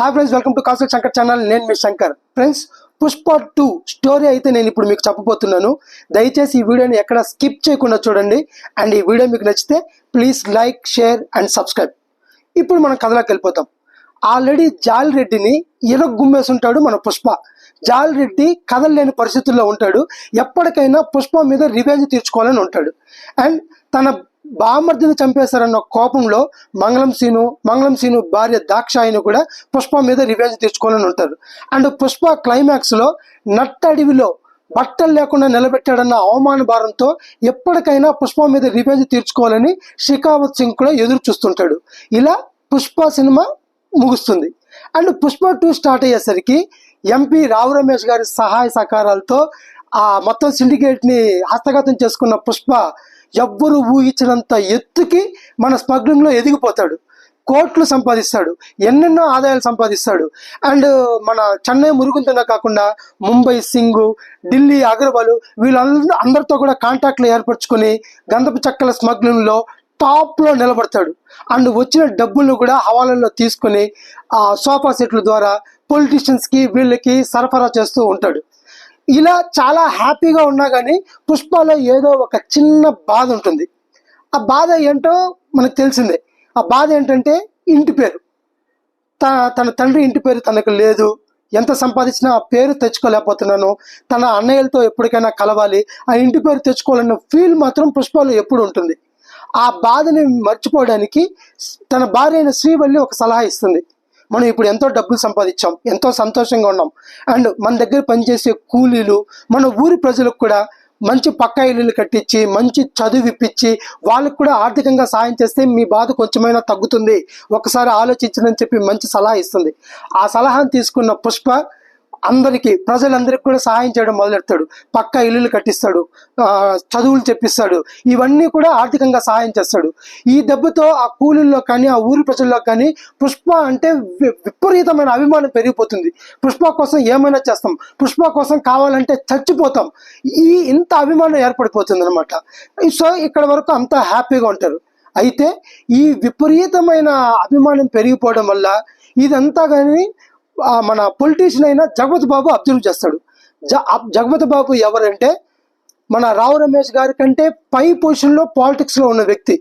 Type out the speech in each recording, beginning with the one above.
Hi friends welcome to కాసుల Shankar channel నేను మీ Shankar friends Pushpa two story అయితే నేను ఇప్పుడు మీకు చెప్పబోతున్నాను. దయచేసి ఈ వీడియోని ఎక్కడ స్కిప్ చేయకుండా చూడండి. అండ్ ఈ వీడియో మీకు నచ్చితే please like share and subscribe ఇప్పుడు మనం కథలోకి వెళ్ళిపోతాం. ఆల్రెడీ జాల్ రెడ్డిని ఉంటాడు మన పుష్ప జాల్ రెడ్డి కదలలేని పరిస్థితుల్లో ఉంటాడు. ఎప్పటికైనా పుష్ప మీద రివెంజ్ తీర్చుకోవాలని ఉంటాడు. అండ్ తన బామర్దిని చంపేశారన్న కోపంలో మంగళం సీను మంగళం సీను భార్య దాక్షాయిని కూడా పుష్ప మీద రివెంజ్ తీర్చుకోవాలని ఉంటారు అండ్ పుష్ప క్లైమాక్స్లో నట్ట అడవిలో బట్టలు లేకుండా నిలబెట్టాడన్న అవమాన భారంతో ఎప్పటికైనా పుష్ప మీద రివెంజ్ తీర్చుకోవాలని షికావత్ సింగ్ కూడా ఎదురు చూస్తుంటాడు. ఇలా పుష్ప సినిమా ముగుస్తుంది. అండ్ పుష్ప టూ స్టార్ట్ అయ్యేసరికి ఎంపీ రావు రమేష్ గారి సహాయ సహకారాలతో ఆ మొత్తం సిండికేట్ని హస్తగతం చేసుకున్న పుష్ప ఎవ్వరు ఊహించినంత ఎత్తుకి మన స్మగ్లింగ్లో ఎదిగిపోతాడు. కోట్లు సంపాదిస్తాడు. ఎన్నెన్నో ఆదాయాలు సంపాదిస్తాడు. అండ్ మన చెన్నై మురుగుంతనే కాకుండా ముంబై సింగ్ ఢిల్లీ అగర్వాల్ వీళ్ళందరూ అందరితో కూడా కాంటాక్ట్లు ఏర్పరచుకొని గంధపు చెక్కల స్మగ్లింగ్లో టాప్లో నిలబడతాడు. అండ్ వచ్చిన డబ్బులను కూడా హవాలలో తీసుకొని ఆ సోఫా సెట్ల ద్వారా పొలిటీషియన్స్కి వీళ్ళకి సరఫరా చేస్తూ ఉంటాడు. ఇలా చాలా హ్యాపీగా ఉన్నా కానీ పుష్పలో ఏదో ఒక చిన్న బాధ ఉంటుంది. ఆ బాధ ఏంటో మనకు తెలిసిందే. ఆ బాధ ఏంటంటే ఇంటి పేరు. తన తన తండ్రి ఇంటి పేరు తనకు లేదు. ఎంత సంపాదించినా ఆ పేరు తెచ్చుకోలేకపోతున్నాను. తన అన్నయ్యలతో ఎప్పటికైనా కలవాలి. ఆ ఇంటి పేరు తెచ్చుకోవాలన్న ఫీల్ మాత్రం పుష్పలో ఎప్పుడు ఉంటుంది. ఆ బాధని మర్చిపోవడానికి తన భార్య అయిన శ్రీవల్లి ఒక సలహా ఇస్తుంది. మనం ఇప్పుడు ఎంతో డబ్బులు సంపాదించాం ఎంతో సంతోషంగా ఉన్నాం. అండ్ మన దగ్గర పనిచేసే కూలీలు మన ఊరి ప్రజలకు కూడా మంచి పక్కా ఇల్లులు కట్టించి మంచి చదువు ఇప్పించి వాళ్ళకు కూడా ఆర్థికంగా సాయం చేస్తే మీ బాధ కొంచెమైనా తగ్గుతుంది. ఒకసారి ఆలోచించనని చెప్పి మంచి సలహా ఇస్తుంది. ఆ సలహాను తీసుకున్న పుష్ప అందరికీ ప్రజలందరికీ కూడా సహాయం చేయడం మొదలెడతాడు. పక్క ఇల్లులు కట్టిస్తాడు. చదువులు చెప్పిస్తాడు. ఇవన్నీ కూడా ఆర్థికంగా సహాయం చేస్తాడు. ఈ దెబ్బతో ఆ కూలీల్లో కానీ ఆ ఊరి ప్రజల్లో కానీ పుష్ప అంటే విపరీతమైన అభిమానం పెరిగిపోతుంది. పుష్ప కోసం ఏమైనా చేస్తాం. పుష్ప కోసం కావాలంటే చచ్చిపోతాం. ఈ ఇంత అభిమానం ఏర్పడిపోతుంది అనమాట సో ఇక్కడ వరకు అంతా హ్యాపీగా ఉంటారు. అయితే ఈ విపరీతమైన అభిమానం పెరిగిపోవడం వల్ల ఇదంతా కానీ మన పొలిటీషియన్ అయిన జగపతి బాబు అబ్జర్వ్ చేస్తాడు. జ జగపతి బాబు ఎవరంటే మన రావు రమేష్ గారి కంటే పై పొజిషన్లో పాలిటిక్స్లో ఉన్న వ్యక్తి.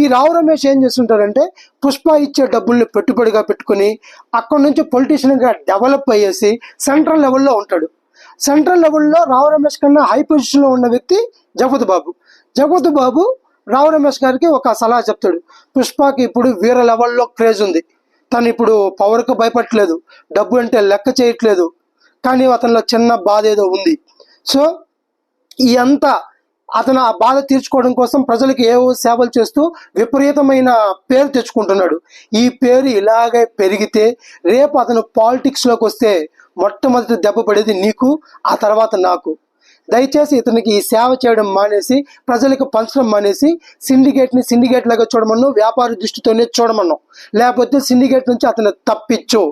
ఈ రావు రమేష్ ఏం చేస్తుంటారంటే పుష్ప ఇచ్చే డబ్బుల్ని పెట్టుబడిగా పెట్టుకుని అక్కడి నుంచి పొలిటీషియన్గా డెవలప్ అయ్యేసి సెంట్రల్ లెవెల్లో ఉంటాడు. సెంట్రల్ లెవెల్లో రావు రమేష్ కన్నా హై పొజిషన్లో ఉన్న వ్యక్తి జగపతి బాబు. జగపతి బాబు రావు రమేష్ గారికి ఒక సలహా చెప్తాడు. పుష్పకి ఇప్పుడు వీర లెవెల్లో క్రేజ్ ఉంది. తను ఇప్పుడు పవర్కు భయపడట్లేదు. డబ్బు అంటే లెక్క చేయట్లేదు. కానీ అతనిలో చిన్న బాధ ఏదో ఉంది. సో ఈ అంతా అతను ఆ బాధ తీర్చుకోవడం కోసం ప్రజలకు ఏవో సేవలు చేస్తూ విపరీతమైన పేరు తెచ్చుకుంటున్నాడు. ఈ పేరు ఇలాగే పెరిగితే రేపు అతను పాలిటిక్స్లోకి వస్తే మొట్టమొదటి దెబ్బ పడేది నీకు ఆ తర్వాత నాకు. దయచేసి ఇతనికి ఈ సేవ చేయడం మానేసి ప్రజలకు పంచడం మానేసి సిండికేట్ని సిండికేట్ లాగా చూడమను వ్యాపార దృష్టితోనే చూడమన్నాం లేకపోతే సిండికేట్ నుంచి అతను తప్పించు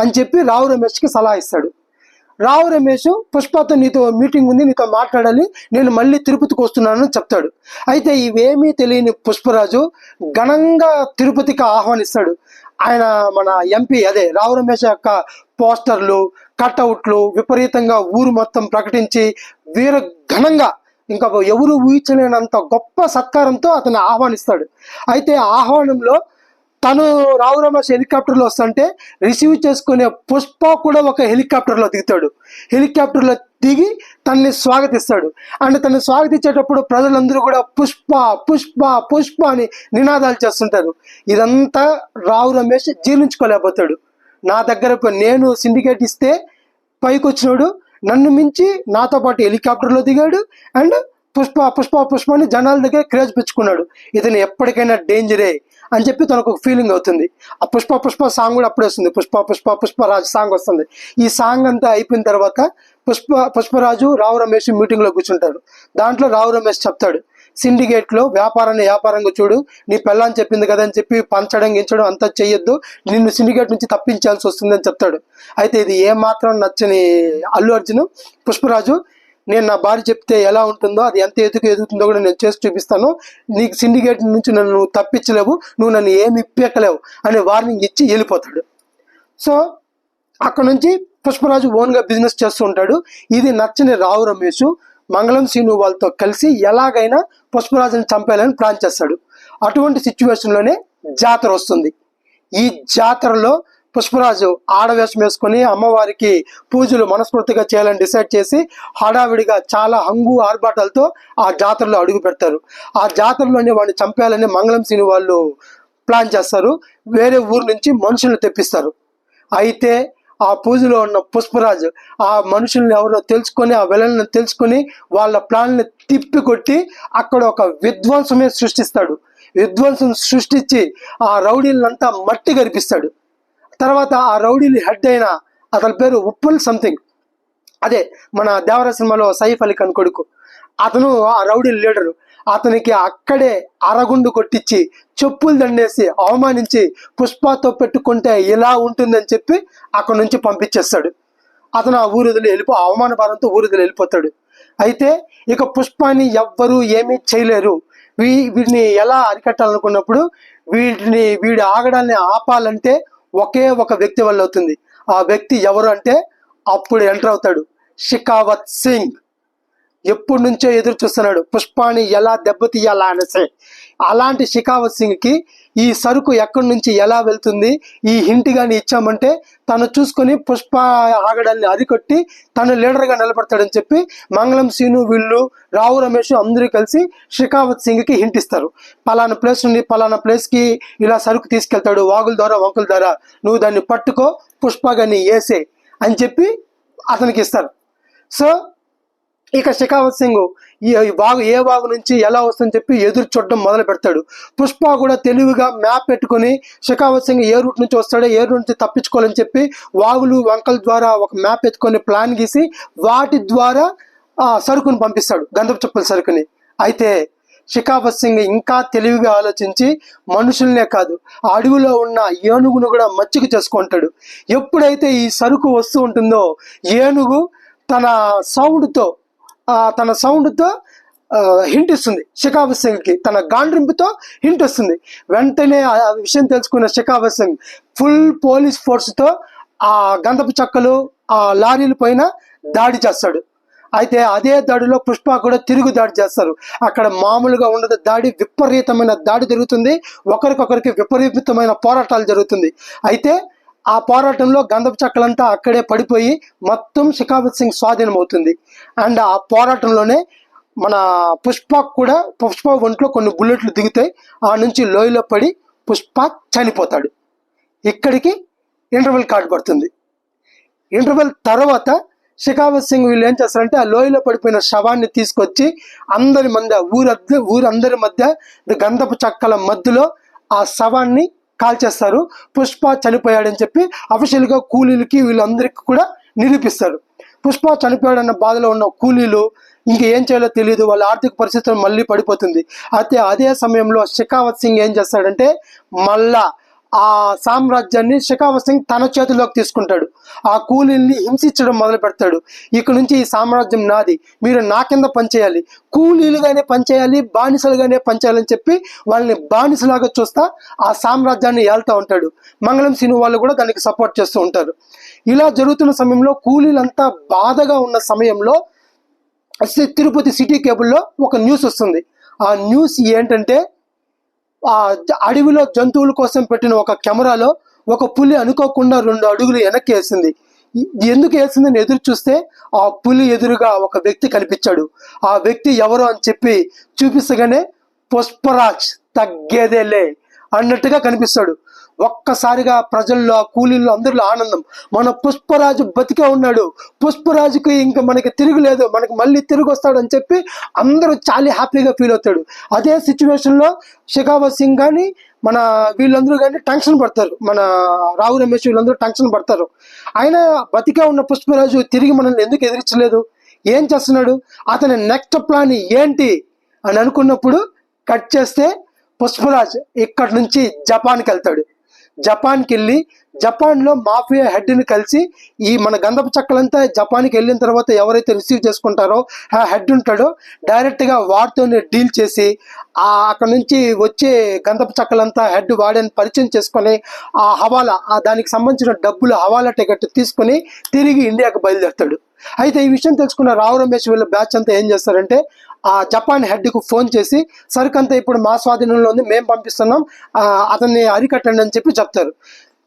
అని చెప్పి రావు రమేష్కి సలహా ఇస్తాడు. రావు రమేష్ పుష్పతో నీతో మీటింగ్ ఉంది నీతో మాట్లాడాలి నేను మళ్ళీ తిరుపతికి వస్తున్నానని చెప్తాడు. అయితే ఇవేమీ తెలియని పుష్పరాజు ఘనంగా తిరుపతికి ఆహ్వానిస్తాడు. ఆయన మన ఎంపీ అదే రావు రమేష్ యొక్క పోస్టర్లు కట్అవుట్లు విపరీతంగా ఊరు మొత్తం ప్రకటించి వీర ఘనంగా ఇంకా ఎవరు ఊహించలేనంత గొప్ప సత్కారంతో అతను ఆహ్వానిస్తాడు. అయితే ఆహ్వానంలో తను రావు రమేష్ హెలికాప్టర్లో వస్తుంటే రిసీవ్ చేసుకునే పుష్ప కూడా ఒక హెలికాప్టర్లో దిగుతాడు. హెలికాప్టర్లో దిగి తనని స్వాగతిస్తాడు. అండ్ తనని స్వాగతించేటప్పుడు ప్రజలందరూ కూడా పుష్ప పుష్ప పుష్ప అని నినాదాలు చేస్తుంటారు. ఇదంతా రావు రమేష్ జీర్ణించుకోలేకపోతాడు. నా దగ్గర నేను సిండికేట్ ఇస్తే పైకి వచ్చినోడు నన్ను మించి నాతో పాటు హెలికాప్టర్లో దిగాడు అండ్ పుష్ప పుష్ప పుష్ప అని జనాల దగ్గర క్రేజ్ పెంచుకున్నాడు. ఇతను ఎప్పటికైనా డేంజరే అని చెప్పి తనకు ఒక ఫీలింగ్ అవుతుంది. ఆ పుష్ప పుష్ప సాంగ్ కూడా అప్పుడే వస్తుంది. పుష్ప పుష్ప పుష్పరాజు సాంగ్ వస్తుంది. ఈ సాంగ్ అంతా అయిపోయిన తర్వాత పుష్ప పుష్పరాజు రావు రమేష్ మీటింగ్లో కూర్చుంటారు దాంట్లో రావు రమేష్ చెప్తాడు. సిండికేట్లో వ్యాపారాన్ని వ్యాపారంగా చూడు నీ పెళ్ళని చెప్పింది కదా అని చెప్పి పంచడం గించడం అంతా చెయ్యొద్దు. నిన్ను సిండికేట్ నుంచి తప్పించాల్సి వస్తుందని చెప్తాడు. అయితే ఇది ఏమాత్రం నచ్చని అల్లు అర్జున్ పుష్పరాజు నేను నా భార్య చెప్తే ఎలా ఉంటుందో అది ఎంత ఎదుగు ఎదుగుతుందో కూడా నేను చేసి చూపిస్తాను. నీకు సిండికేట్ నుంచి నన్ను తప్పించలేవు నువ్వు నన్ను ఏమి ఇప్పలేవు అనే వార్నింగ్ ఇచ్చి వెళ్ళిపోతాడు. సో అక్కడ నుంచి పుష్పరాజు ఓన్గా బిజినెస్ చేస్తూ ఉంటాడు. ఇది నచ్చని రావు రమేష్. మంగళం సీను వాళ్ళతో కలిసి ఎలాగైనా పుష్పరాజుని చంపేయాలని ప్లాన్ చేస్తాడు. అటువంటి సిచ్యువేషన్లోనే జాతర వస్తుంది. ఈ జాతరలో పుష్పరాజు ఆడవేషం వేసుకొని అమ్మవారికి పూజలు మనస్ఫూర్తిగా చేయాలని డిసైడ్ చేసి హడావిడిగా చాలా హంగు ఆర్భాటాలతో ఆ జాతరలో అడుగు పెడతారు. ఆ జాతరలోనే వాడిని చంపేయాలని మంగళం శ్రీని వాళ్ళు ప్లాన్ చేస్తారు. వేరే ఊరు నుంచి మనుషులను తెప్పిస్తారు. అయితే ఆ పూజలో ఉన్న పుష్పరాజు ఆ మనుషుల్ని ఎవరో తెలుసుకొని ఆ విలన్ని తెలుసుకొని వాళ్ళ ప్లాన్ని తిప్పికొట్టి అక్కడ ఒక విధ్వంసమే సృష్టిస్తాడు. విధ్వంసం సృష్టించి ఆ రౌడీలంతా మట్టి గరిపిస్తాడు. తర్వాత ఆ రౌడీలు హెడ్ అయిన అతని పేరు ఉప్పుల్ సంథింగ్. అదే మన దేవర సినిమాలో సైఫ్ అలీ ఖాన్ కొడుకు. అతను ఆ రౌడీ లీడరు. అతనికి అక్కడే అరగుండు కొట్టించి చెప్పులు దండేసి అవమానించి పుష్పతో పెట్టుకుంటే ఇలా ఉంటుందని చెప్పి అక్కడి నుంచి పంపించేస్తాడు. అతను ఆ ఊరుదిలి వెళ్ళిపో అవమాన భారంతో ఊరుదిలి వెళ్ళిపోతాడు. అయితే ఇక పుష్పాన్ని ఎవ్వరూ ఏమీ చేయలేరు. వీ వీడిని ఎలా అరికట్టాలనుకున్నప్పుడు వీటిని వీడి ఆగడాన్ని ఆపాలంటే ఒకే ఒక వ్యక్తి వల్ల అవుతుంది. ఆ వ్యక్తి ఎవరు అంటే అప్పుడు ఎంటర్ అవుతాడు షికావత్ సింగ్. ఎప్పటి నుంచో ఎదురు చూస్తున్నాడు. పుష్పాన్ని ఎలా దెబ్బతీయాలా అనేసి అలాంటి షికావత్ సింగ్కి ఈ సరుకు ఎక్కడి నుంచి ఎలా వెళ్తుంది? ఈ హింట్ కానీ ఇచ్చామంటే తను చూసుకొని పుష్ప ఆగడాన్ని అరికొట్టి తను లీడర్గా నిలబడతాడని చెప్పి మంగళం సీను వీళ్ళు రావు రమేష్ అందరూ కలిసి షికావత్ సింగ్కి హింట్ ఇస్తారు. పలానా ప్లేస్ నుండి పలానా ప్లేస్కి ఇలా సరుకు తీసుకెళ్తాడు. వాగుల ద్వారా వంకుల ద్వారా. నువ్వు దాన్ని పట్టుకో పుష్ప కానీ వేసే అని చెప్పి అతనికి ఇస్తారు. సో ఇక శిఖావత్ సింగ్ ఈ వాగు ఏ వాగు నుంచి ఎలా వస్తుందని చెప్పి ఎదురు చూడడం మొదలు పెడతాడు. పుష్ప కూడా తెలివిగా మ్యాప్ పెట్టుకొని శిఖావత్ సింగ్ ఏ రూట్ నుంచి వస్తాడో ఏ రూట్ నుంచి తప్పించుకోవాలని చెప్పి వాగులు వంకల ద్వారా ఒక మ్యాప్ ఎత్తుకొని ప్లాన్ గీసి వాటి ద్వారా ఆ సరుకుని పంపిస్తాడు. గంధపు చెప్పుల సరుకుని. అయితే షికావత్ సింగ్ ఇంకా తెలివిగా ఆలోచించి మనుషుల్నే కాదు ఆ అడవిలో ఉన్న ఏనుగును కూడా మచ్చిక చేసుకుంటాడు. ఎప్పుడైతే ఈ సరుకు వస్తూ ఉంటుందో ఏనుగు తన సౌండ్తో తన సౌండ్తో హింట్ ఇస్తుంది. షికావత్ సింగ్కి తన గాండ్రింపుతో హింట్ వస్తుంది. వెంటనే ఆ విషయం తెలుసుకున్న షికావత్ సింగ్ ఫుల్ పోలీస్ ఫోర్స్తో ఆ గంధపు చక్కలు ఆ లారీల పైన దాడి చేస్తాడు. అయితే అదే దాడిలో పుష్ప కూడా తిరుగు దాడి చేస్తారు. అక్కడ మామూలుగా ఉండదు. దాడి విపరీతమైన దాడి జరుగుతుంది. ఒకరికొకరికి విపరీతమైన పోరాటాలు జరుగుతుంది. అయితే ఆ పోరాటంలో గంధపు చక్కలంతా అక్కడే పడిపోయి మొత్తం షికావత్ సింగ్ స్వాధీనం అవుతుంది అండ్ ఆ పోరాటంలోనే మన పుష్ప కూడా పుష్ప ఒంట్లో కొన్ని బుల్లెట్లు దిగుతాయి ఆ నుంచి లోయలో పడి పుష్ప చనిపోతాడు. ఇక్కడికి ఇంటర్వెల్ కార్డు పడుతుంది. ఇంటర్వెల్ తర్వాత షికావత్ సింగ్ వీళ్ళు ఏం చేస్తారంటే ఆ లోయలో పడిపోయిన శవాన్ని తీసుకొచ్చి అందరి మధ్య ఊరద్ద ఊరందరి మధ్య గంధపు చక్కల మధ్యలో ఆ శవాన్ని కాల్చేస్తారు పుష్ప చనిపోయాడని చెప్పి అఫీషియల్గా కూలీలకి వీళ్ళందరికీ కూడా నిరూపిస్తారు. పుష్ప చనిపోయాడన్న బాధలో ఉన్న కూలీలు ఇంకా ఏం చేయాలో తెలియదు వాళ్ళ ఆర్థిక పరిస్థితులు మళ్ళీ పడిపోతుంది. అయితే అదే సమయంలో షెకావత్ సింగ్ ఏం చేస్తాడంటే మళ్ళా ఆ సామ్రాజ్యాన్ని షెకావత్ సింగ్ తన చేతిలోకి తీసుకుంటాడు. ఆ కూలీల్ని హింసించడం మొదలు పెడతాడు. ఇక నుంచి ఈ సామ్రాజ్యం నాది. మీరు నా కింద పనిచేయాలి. కూలీలుగానే పనిచేయాలి బానిసలుగానే పనిచేయాలని చెప్పి వాళ్ళని బానిసలాగా చూస్తా ఆ సామ్రాజ్యాన్ని ఏళ్తా ఉంటాడు. మంగళం సిను వాళ్ళు కూడా దానికి సపోర్ట్ చేస్తూ ఉంటారు. ఇలా జరుగుతున్న సమయంలో కూలీలంతా బాధగా ఉన్న సమయంలో తిరుపతి సిటీ కేబుల్లో ఒక న్యూస్ వస్తుంది. ఆ న్యూస్ ఏంటంటే అడవిలో జంతువుల కోసం పెట్టిన ఒక కెమెరాలో ఒక పులి అనుకోకుండా రెండు అడుగులు వెనక్కి వేసింది. ఎందుకు వేసిందని ఎదురు చూస్తే ఆ పులి ఎదురుగా ఒక వ్యక్తి కనిపించాడు. ఆ వ్యక్తి ఎవరు అని చెప్పి చూపిస్తగానే పుష్పరాజ్ తగ్గేదేలే అన్నట్టుగా కనిపిస్తాడు. ఒక్కసారిగా ప్రజల్లో ఆ కూలీల్లో అందరిలో ఆనందం. మన పుష్పరాజు బతికే ఉన్నాడు. పుష్పరాజుకి ఇంకా మనకి తిరుగులేదు మనకి మళ్ళీ తిరిగి వస్తాడు అని చెప్పి అందరూ చాలా హ్యాపీగా ఫీల్ అవుతాడు. అదే సిచ్యువేషన్లో షెకావత్ సింగ్ కానీ మన వీళ్ళందరూ కానీ టెన్షన్ పడతారు. మన రావు రమేష్ వీళ్ళందరూ టెన్షన్ పడతారు. ఆయన బతికే ఉన్న పుష్పరాజు తిరిగి మనల్ని ఎందుకు ఎదిరించలేదు? ఏం చేస్తున్నాడు? అతని నెక్స్ట్ ప్లాన్ ఏంటి? అని అనుకున్నప్పుడు కట్ చేస్తే పుష్పరాజ్ ఇక్కడి నుంచి జపాన్కి వెళ్తాడు. జపాన్కి వెళ్ళి జపాన్లో మాఫియా హెడ్ని కలిసి ఈ మన గంధపు చెక్కలంతా జపాన్కి వెళ్ళిన తర్వాత ఎవరైతే రిసీవ్ చేసుకుంటారో ఆ హెడ్ ఉంటాడో డైరెక్ట్గా వాడితోనే డీల్ చేసి ఆ అక్కడ నుంచి వచ్చే గంధపు చెక్కలంతా హెడ్ వాడని పరిచయం చేసుకొని ఆ హవాలా ఆ దానికి సంబంధించిన డబ్బులు హవాలా టికెట్ తీసుకొని తిరిగి ఇండియాకు బయలుదేరుతాడు. అయితే ఈ విషయం తెలుసుకున్న రావు రమేష్ వీళ్ళ బ్యాచ్ అంతా ఏం చేస్తారంటే ఆ జపాన్ హెడ్కు ఫోన్ చేసి సరుకంతా ఇప్పుడు మా స్వాధీనంలో ఉంది మేము పంపిస్తున్నాం అతన్ని అరికట్టండి అని చెప్పి చెప్తారు.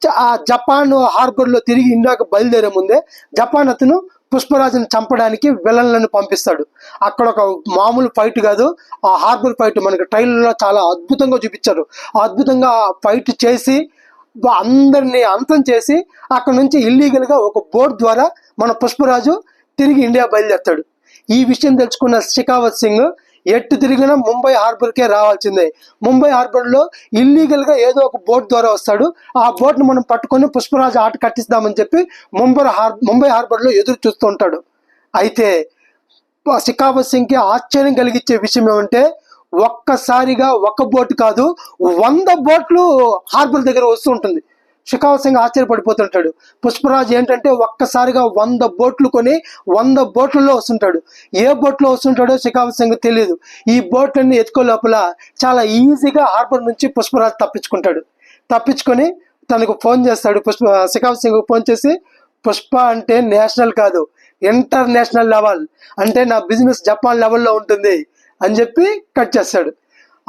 ఆ జపాన్ హార్బర్లో తిరిగి ఇండియాకు బయలుదేరే ముందే జపాన్ అతను పుష్పరాజుని చంపడానికి విలన్లను పంపిస్తాడు. అక్కడ ఒక మామూలు ఫైట్ కాదు ఆ హార్బర్ ఫైట్ మనకి ట్రైలర్లో చాలా అద్భుతంగా చూపించారు. అద్భుతంగా ఫైట్ చేసి అందరినీ అంతం చేసి అక్కడ నుంచి ఇల్లీగల్గా ఒక బోర్డు ద్వారా మన పుష్పరాజు తిరిగి ఇండియా బయలుదేరుతాడు. ఈ విషయం తెలుసుకున్న శిఖావత్ సింగ్ ఎట్టు తిరిగినా ముంబై హార్బర్కే రావాల్సిందే. ముంబై హార్బర్లో ఇల్లీగల్గా ఏదో ఒక బోట్ ద్వారా వస్తాడు. ఆ బోట్ను మనం పట్టుకొని పుష్పరాజు ఆట కట్టిస్తామని చెప్పి ముంబై హార్ ముంబై హార్బర్లో ఎదురు చూస్తూ ఉంటాడు. అయితే సికాబత్ సింగ్కి ఆశ్చర్యం కలిగించే విషయం ఏమంటే ఒక్కసారిగా ఒక బోట్ కాదు వంద బోట్లు హార్బర్ దగ్గర వస్తూ ఉంటుంది సింగ్ ఆశ్చర్యపడిపోతుంటాడు. పుష్పరాజ్ ఏంటంటే ఒక్కసారిగా వంద బోట్లు కొని వంద బోట్లలో వస్తుంటాడు. ఏ బోట్లో వస్తుంటాడో షికావత్ సింగ్ తెలియదు ఈ బోట్లన్నీ ఎత్తుకో లోపల చాలా ఈజీగా హార్బర్ నుంచి పుష్పరాజ్ తప్పించుకుంటాడు. తప్పించుకొని తనకు ఫోన్ చేస్తాడు. పుష్ప షికావత్ సింగ్ ఫోన్ చేసి పుష్ప అంటే నేషనల్ కాదు ఇంటర్నేషనల్ లెవెల్. అంటే నా బిజినెస్ జపాన్ లెవెల్లో ఉంటుంది. అని చెప్పి కట్ చేస్తాడు.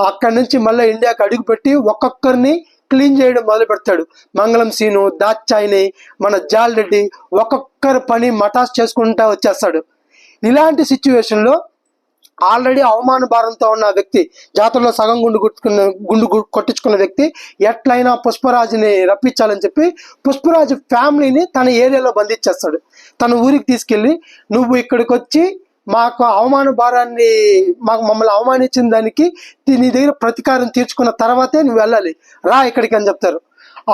అక్కడి నుంచి మళ్ళీ ఇండియాకి అడుగుపెట్టి ఒక్కొక్కరిని క్లీన్ చేయడం మొదలు పెడతాడు. మంగళం సీను దాచాయిని మన జాల్ రెడ్డి ఒక్కొక్కరు పని మటాస్ చేసుకుంటా వచ్చేస్తాడు. ఇలాంటి సిచ్యువేషన్లో ఆల్రెడీ అవమాన భారంతో ఉన్న వ్యక్తి జాతరలో సగం గుండు కొట్టుకున్న గుండు కొట్టించుకున్న వ్యక్తి ఎట్లయినా పుష్పరాజుని రప్పించాలని చెప్పి పుష్పరాజు ఫ్యామిలీని తన ఏరియాలో బంధించేస్తాడు. తన ఊరికి తీసుకెళ్ళి నువ్వు ఇక్కడికి వచ్చి మాకు అవమాన భారాన్ని మాకు మమ్మల్ని అవమానించిన దానికి నీ దగ్గర ప్రతీకారం తీర్చుకున్న తర్వాతే నువ్వు వెళ్ళాలి. రా ఇక్కడికి అని చెప్తారు.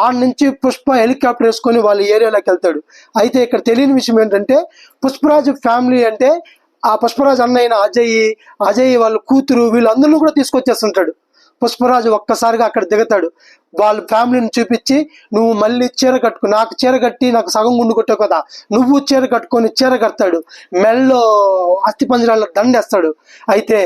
ఆడ నుంచి పుష్ప హెలికాప్టర్ వేసుకొని వాళ్ళ ఏరియాలోకి వెళ్తాడు. అయితే ఇక్కడ తెలియని విషయం ఏంటంటే పుష్పరాజు ఫ్యామిలీ అంటే ఆ పుష్పరాజు అన్నయ్య అజయ్ అజయ్ వాళ్ళ కూతురు వీళ్ళందరినీ కూడా తీసుకొచ్చేస్తుంటాడు. పుష్పరాజు ఒక్కసారిగా అక్కడ దిగుతాడు. వాళ్ళ ఫ్యామిలీని చూపించి నువ్వు మళ్ళీ చీర కట్టుకు నాకు చీర కట్టి నాకు సగం గుండు కొట్టావు కదా నువ్వు చీర కట్టుకొని చీర కడతాడు. మెల్లో పంజరాల్లో దండేస్తాడు. అయితే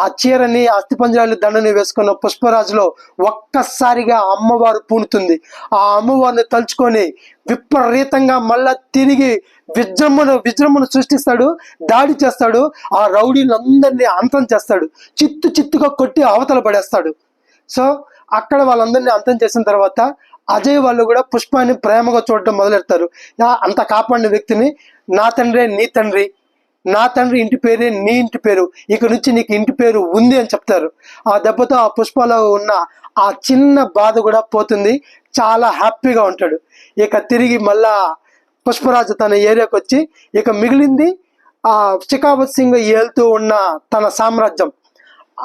ఆ చీరని అస్థిపంజరాలు దండని వేసుకున్న పుష్పరాజులో ఒక్కసారిగా అమ్మవారు పూనుతుంది. ఆ అమ్మవారిని తలుచుకొని విపరీతంగా మళ్ళా తిరిగి విజృంభణ విజృంభణ సృష్టిస్తాడు దాడి చేస్తాడు ఆ రౌడీలందరినీ అంతం చేస్తాడు. చిత్తు చిత్తుగా కొట్టి అవతల పడేస్తాడు. సో అక్కడ వాళ్ళందరినీ అంతం చేసిన తర్వాత అజయ్ వాళ్ళు కూడా పుష్పాన్ని ప్రేమగా చూడటం మొదలెడతారు. అంత కాపాడిన వ్యక్తిని నా తండ్రే నీ తండ్రి నా తండ్రి ఇంటి పేరే నీ ఇంటి పేరు ఇక నుంచి నీకు ఇంటి పేరు ఉంది అని చెప్తారు. ఆ దెబ్బతో ఆ పుష్పలో ఉన్న ఆ చిన్న బాధ కూడా పోతుంది. చాలా హ్యాపీగా ఉంటాడు. ఇక తిరిగి మళ్ళా పుష్పరాజు తన ఏరియాకి వచ్చి ఇక మిగిలింది ఆ షికావత్ సింగ్ ఏలుతూ ఉన్న తన సామ్రాజ్యం.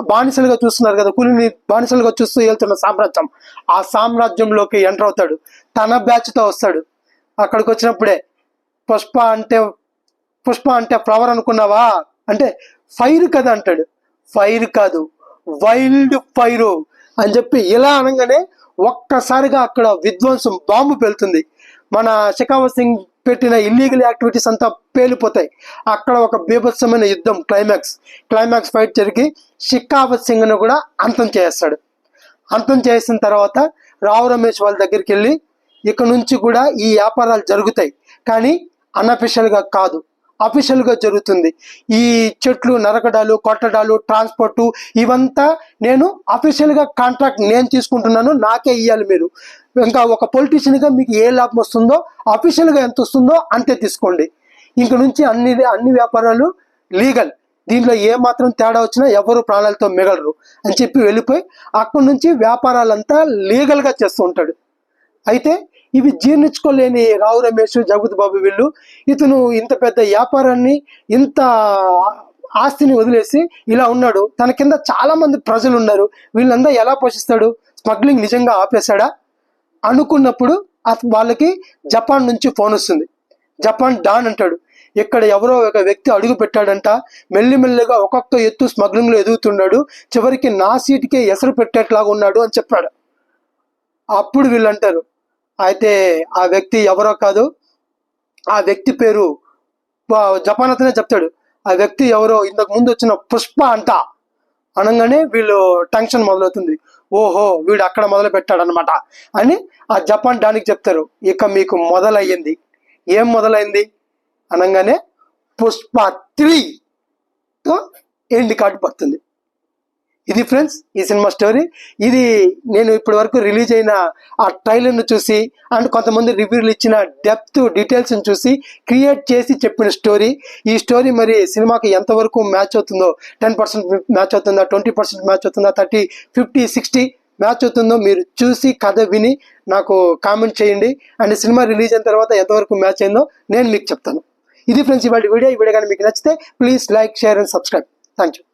బానిసలుగా చూస్తున్నారు కదా కూలిని బానిసలుగా చూస్తూ వెళ్తున్న సామ్రాజ్యం. ఆ సామ్రాజ్యంలోకి ఎంటర్ అవుతాడు. తన బ్యాచ్తో వస్తాడు. అక్కడికి వచ్చినప్పుడే పుష్ప అంటే పుష్ప అంటే ఫ్లవర్ అనుకున్నావా? అంటే ఫైర్ కదా అంటాడు. ఫైర్ కాదు వైల్డ్ ఫైర్ అని చెప్పి ఇలా అనగానే ఒక్కసారిగా అక్కడ విధ్వంసం బాంబు పెళ్తుంది మన శిఖావత్ సింగ్ పెట్టిన ఇల్లీగల్ యాక్టివిటీస్ అంతా పేలిపోతాయి. అక్కడ ఒక బీభత్సమైన యుద్ధం క్లైమాక్స్ క్లైమాక్స్ ఫైట్ జరిగి షికావత్ సింగ్ను కూడా అంతం చేస్తాడు అంతం చేసిన తర్వాత రావు రమేష్ వాళ్ళ దగ్గరికి వెళ్ళి ఇక నుంచి కూడా ఈ వ్యాపారాలు జరుగుతాయి. కానీ అన్అఫిషియల్గా కాదు. అఫీషియల్గా జరుగుతుంది. ఈ చెట్లు నరకడాలు కొట్టడాలు ట్రాన్స్పోర్టు ఇవంతా నేను అఫీషియల్గా కాంట్రాక్ట్ నేను తీసుకుంటున్నాను నాకే ఇవ్వాలి మీరు. ఇంకా ఒక పొలిటీషియన్గా మీకు ఏ లాభం వస్తుందో అఫీషియల్గా ఎంత వస్తుందో అంతే తీసుకోండి. ఇంక నుంచి అన్ని అన్ని వ్యాపారాలు లీగల్ దీంట్లో ఏ మాత్రం తేడా వచ్చినా ఎవరు ప్రాణాలతో మిగలరు అని చెప్పి వెళ్ళిపోయి అక్కడి నుంచి వ్యాపారాలంతా లీగల్గా చేస్తూ ఉంటాడు. అయితే ఇవి జీర్ణించుకోలేని రావు రమేష్ జగపతి బాబు వీళ్ళు. ఇతను ఇంత పెద్ద వ్యాపారాన్ని ఇంత ఆస్తిని వదిలేసి ఇలా ఉన్నాడు. తన కింద చాలా మంది ప్రజలు ఉన్నారు వీళ్ళందరూ ఎలా పోషిస్తాడు? స్మగ్లింగ్ నిజంగా ఆపేశాడా? అనుకున్నప్పుడు వాళ్ళకి జపాన్ నుంచి ఫోన్ వస్తుంది. జపాన్ డాన్ అంటాడు. ఇక్కడ ఎవరో ఒక వ్యక్తి అడుగు పెట్టాడంట. మెల్లిమెల్లిగా ఒక్కొక్క ఎత్తు స్మగ్లింగ్లో ఎదుగుతున్నాడు. చివరికి నా సీటుకే ఎసరు పెట్టేట్లాగా ఉన్నాడు అని చెప్పాడు. అప్పుడు వీళ్ళు అంటారు అయితే ఆ వ్యక్తి ఎవరో కాదు. ఆ వ్యక్తి పేరు జపాన్ అతనే చెప్తాడు. ఆ వ్యక్తి ఎవరో ఇంతకు ముందు వచ్చిన పుష్ప అంట అనగానే వీళ్ళు టెన్షన్ మొదలవుతుంది. ఓహో వీడు అక్కడ మొదలు పెట్టాడనమాట అని ఆ జపాన్ డానికి చెప్తారు. ఇక మీకు మొదలయ్యింది. ఏం మొదలైంది అనగానే పుష్ప త్రీ ఎండ్ కార్డు పడుతుంది. ఇది ఫ్రెండ్స్ ఈ సినిమా స్టోరీ. ఇది నేను ఇప్పటి వరకు రిలీజ్ అయిన ఆ ట్రైలర్ను చూసి అండ్ కొంతమంది రివ్యూలు ఇచ్చిన డెప్త్ డీటెయిల్స్ని చూసి క్రియేట్ చేసి చెప్పిన స్టోరీ. ఈ స్టోరీ మరి సినిమాకి ఎంతవరకు మ్యాచ్ అవుతుందో టెన్ పర్సెంట్ మ్యాచ్ అవుతుందా ట్వంటీ పర్సెంట్ మ్యాచ్ అవుతుందా థర్టీ ఫిఫ్టీ సిక్స్టీ మ్యాచ్ అవుతుందో మీరు చూసి కథ విని నాకు కామెంట్ చేయండి. అండ్ సినిమా రిలీజ్ అయిన తర్వాత ఎంతవరకు మ్యాచ్ అయిందో నేను మీకు చెప్తాను. ఇది ఫ్రెండ్స్ ఇవాళ వీడియో. ఈ వీడియో కానీ మీకు నచ్చితే please like share and subscribe. Thank you